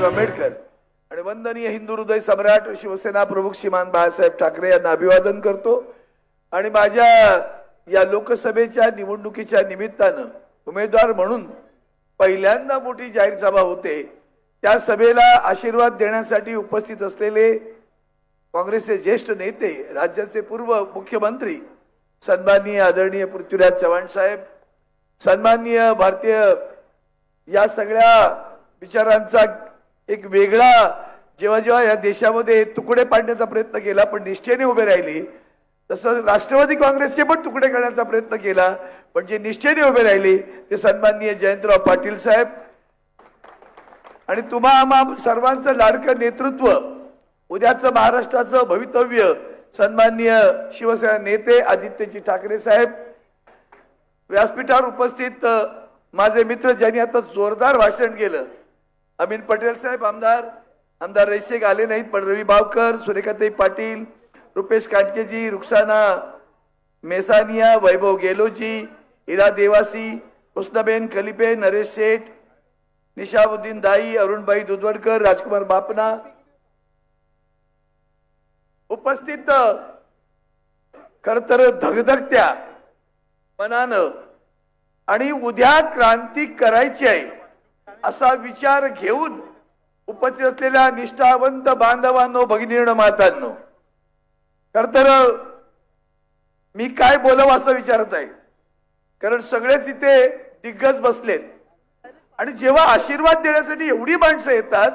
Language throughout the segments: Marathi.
बाबासाहेब आंबेडकर आणि वंदनीय हिंदू हृदय सम्राट शिवसेना प्रमुख श्रीमान बाळासाहेब ठाकरे यांना अभिवादन करतो. आणि माझ्या या लोकसभेच्या निवडणुकीच्या निमित्तानं उमेदवार म्हणून पहिल्यांदा मोठी जाहीर सभा होते. त्या सभेला आशीर्वाद देण्यासाठी उपस्थित असलेले काँग्रेसचे ज्येष्ठ नेते राज्याचे पूर्व मुख्यमंत्री सन्माननीय आदरणीय पृथ्वीराज चव्हाण साहेब सन्माननीय भारतीय या सगळ्या विचारांचा एक वेगळा जेव्हा जेव्हा या देशामध्ये तुकडे पाडण्याचा प्रयत्न केला पण निष्ठेने उभे राहिले तसं राष्ट्रवादी काँग्रेसचे पण तुकडे करण्याचा प्रयत्न केला पण जे निष्ठेने उभे राहिले ते सन्माननीय जयंतराव पाटील साहेब. आणि तुम्हा आम्हा सर्वांचं लाडकं नेतृत्व उद्याचं महाराष्ट्राचं भवितव्य सन्माननीय शिवसेना नेते आदित्यजी ठाकरे साहेब. व्यासपीठावर उपस्थित माझे मित्र ज्यांनी आता जोरदार भाषण केलं अमीन पटेल साहेब आमदार. आमदार रैसेक आले नाहीत पण रवी बावकर सुरेखाताई पाटील रुपेश काटकेजी रुक्साना मेसानिया वैभव गेलोजी इरा देवासी उष्णबेन खलिपे नरेश शेठ निशाबुद्दीन दाई अरुणबाई दुधवडकर राजकुमार बापना. उपस्थित खर तर धगधगत्या मनानं आणि उद्या क्रांती करायची आहे. असा विचार घेऊन उपस्थित असलेल्या निष्ठावंत बांधवांनो भगिनीनो मातांनो खर तर मी काय बोलावं असं विचारत आहे? कारण सगळेच इथे दिग्गज बसलेत. आणि जेव्हा आशीर्वाद देण्यासाठी एवढी माणसं येतात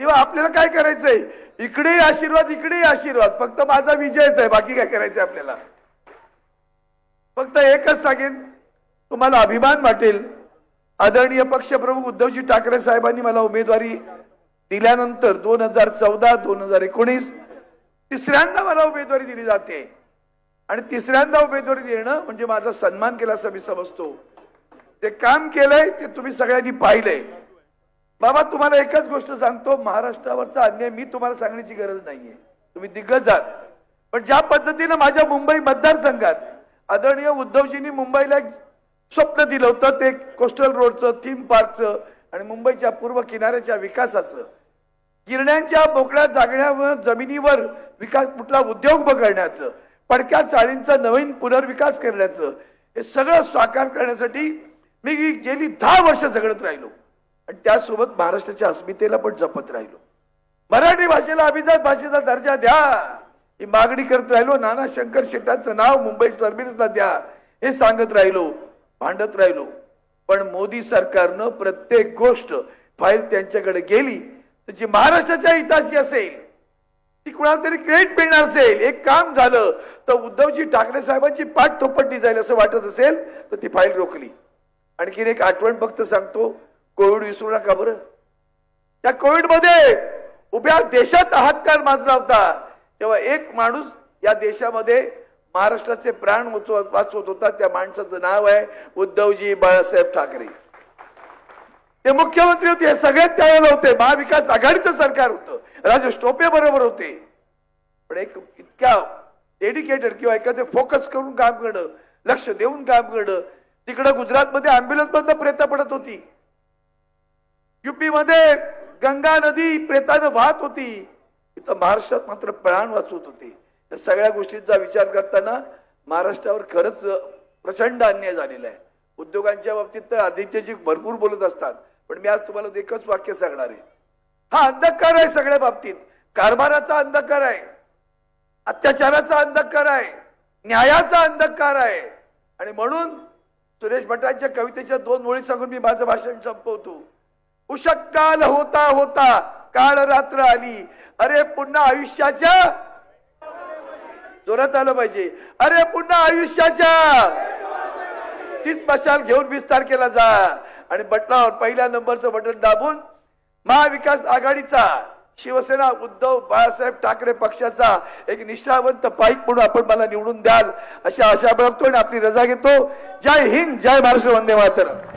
तेव्हा आपल्याला काय करायचंय? इकडेही आशीर्वाद इकडेही आशीर्वाद. फक्त माझा विजयच आहे. बाकी काय करायचंय आपल्याला? फक्त एकच सांगेन. तुम्हाला अभिमान वाटेल. आदरणीय पक्षप्रमुख उद्धवजी ठाकरे साहेबांनी मला उमेदवारी दिल्यानंतर दोन हजार चौदा दोन हजार एकोणीस तिसऱ्यांदा मला उमेदवारी दिली जाते. आणि तिसऱ्यांदा उमेदवारी देणं म्हणजे माझा सन्मान केला असं मी समजतो. ते काम केलंय ते तुम्ही सगळ्यांनी पाहिलंय. बाबा तुम्हाला एकच गोष्ट सांगतो महाराष्ट्रावरचा अन्याय मी तुम्हाला सांगण्याची गरज नाहीये. तुम्ही दिग्गज आहात. पण ज्या पद्धतीनं माझ्या मुंबई मतदारसंघात आदरणीय उद्धवजींनी मुंबईला एक स्वप्न दिलं होतं ते कोस्टल रोडचं थीम पार्कचं आणि मुंबईच्या पूर्व किनाऱ्याच्या विकासाचं. गिरण्यांच्या मोकळ्या जागण्यावर जमिनीवर विकास कुठला उद्योग बघण्याचं पडक्या चाळींचा नवीन पुनर्विकास करण्याचं हे सगळं साकार करण्यासाठी मी गेली दहा वर्ष झगडत राहिलो. आणि त्यासोबत महाराष्ट्राच्या अस्मितेला पण जपत राहिलो. मराठी भाषेला अभिजात भाषेचा दर्जा द्या. ही मागणी करत राहिलो. नाना शंकर शेटांचं नाव मुंबई टर्मिनसला द्या. हे सांगत राहिलो. भांडत राहिलो. पण मोदी सरकारनं प्रत्येक गोष्ट फाईल त्यांच्याकडे गेली तर जी महाराष्ट्राच्या हिताची असेल ती कुणाला तरी क्रेडिट मिळणार असेल. एक काम झालं तर उद्धवजी ठाकरे साहेबांची पाठ थोपटली जाईल असं वाटत असेल तर ती फाईल रोखली. आणखीन एक आठवण फक्त सांगतो कोविड विसरू नका बरं. त्या कोविडमध्ये उभ्या देशात हातकार माजला होता. तेव्हा एक माणूस या देशामध्ये महाराष्ट्राचे प्राण वाचवत होता त्या माणसाचं नाव आहे उद्धवजी बाळासाहेब ठाकरे. ते मुख्यमंत्री होते हे सगळ्यात त्यावेळेला होते. महाविकास आघाडीचं सरकार होतं. राजेश टोपे बरोबर होते. पण एक इतक्या डेडिकेटेड किंवा एखादे फोकस करून काम करणं लक्ष देऊन काम करणं तिकडं गुजरातमध्ये अँब्युलन्स बंद प्रेता पडत होती. युपी मध्ये गंगा नदी प्रेतानं वाहत होती. इथं महाराष्ट्रात मात्र प्राण वाचवत होते. या सगळ्या गोष्टींचा विचार करताना महाराष्ट्रावर खरंच प्रचंड अन्याय झालेला आहे. उद्योगांच्या बाबतीत तर आदित्यजी भरपूर बोलत असतात पण मी आज तुम्हाला एकच वाक्य सांगणार आहे. हा अंधकार आहे सगळ्या बाबतीत. कारभाराचा अंधकार आहे अत्याचाराचा अंधकार आहे न्यायाचा अंधकार आहे. आणि म्हणून सुरेश भटांच्या कवितेच्या दोन ओळी सांगून मी माझं भाषण संपवतो. उषक्काल होता होता काळ रात्र आली. अरे पुन्हा आयुष्याच्या जोरात आलं पाहिजे. अरे पुन्हा आयुष्याच्या. तीच मशाल घेऊन विस्तार केला जा. आणि बटनावर पहिल्या नंबरचं बटन दाबून महाविकास आघाडीचा शिवसेना उद्धव बाळासाहेब ठाकरे पक्षाचा एक निष्ठावंत पाईक म्हणून आपण मला निवडून द्याल अशा आशा बघतो आणि आपली रजा घेतो. जय हिंद जय महाराष्ट्र वंदे मातरम.